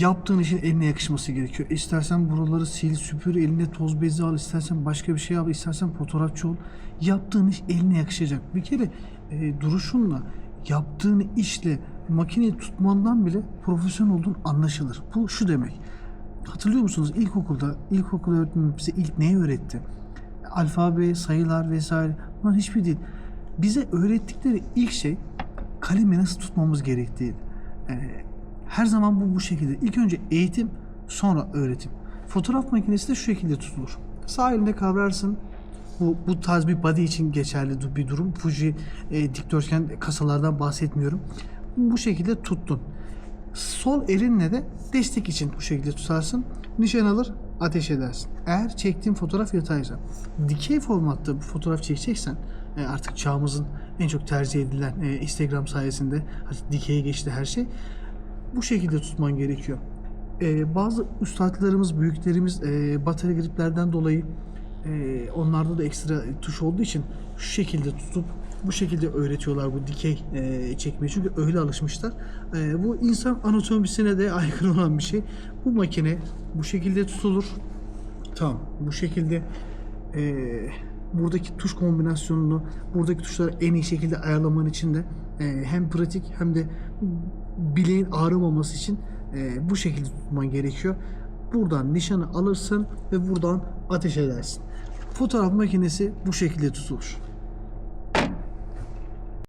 yaptığın işin eline yakışması gerekiyor. İstersen buraları sil, süpür, eline toz bezi al, istersen başka bir şey al, istersen fotoğrafçı ol. Yaptığın iş eline yakışacak. Bir kere e, duruşunla, yaptığın işle makineyi tutmandan bile profesyonel olduğun anlaşılır. Bu şu demek. Hatırlıyor musunuz ilkokulda, ilkokul öğretmeni bize ilk neyi öğretti? Alfabe, sayılar vesaire. Bunlar hiçbir değil. Bize öğrettikleri ilk şey kalemi nasıl tutmamız gerektiği. Ee, her zaman bu bu şekilde. İlk önce eğitim, sonra öğretim. Fotoğraf makinesi de şu şekilde tutulur. Sağ elinde kavrarsın. Bu, bu tarz bir body için geçerli bir durum. Fuji e, dikdörtgen kasalardan bahsetmiyorum. Bu şekilde tuttun. Sol elinle de destek için bu şekilde tutarsın. Nişan alır, ateş edersin. Eğer çektiğin fotoğraf yataysa, dikey formatta bir fotoğraf çekeceksen, e, artık çağımızın en çok tercih edilen e, Instagram sayesinde artık dikeye geçti her şey. Bu şekilde tutman gerekiyor. E, bazı üstadlarımız, büyüklerimiz e, batarya griplerden dolayı e, onlarda da ekstra tuş olduğu için şu şekilde tutup bu şekilde öğretiyorlar bu dikey e, çekmeyi. Çünkü öyle alışmışlar. E, bu insan anatomisine de aykırı olan bir şey. Bu makine bu şekilde tutulur. Tamam. Bu şekilde e, buradaki tuş kombinasyonunu, buradaki tuşları en iyi şekilde ayarlaman için de e, hem pratik hem de bileğin ağrımaması için e, bu şekilde tutman gerekiyor. Buradan nişanı alırsın ve buradan ateş edersin. Fotoğraf makinesi bu şekilde tutulur.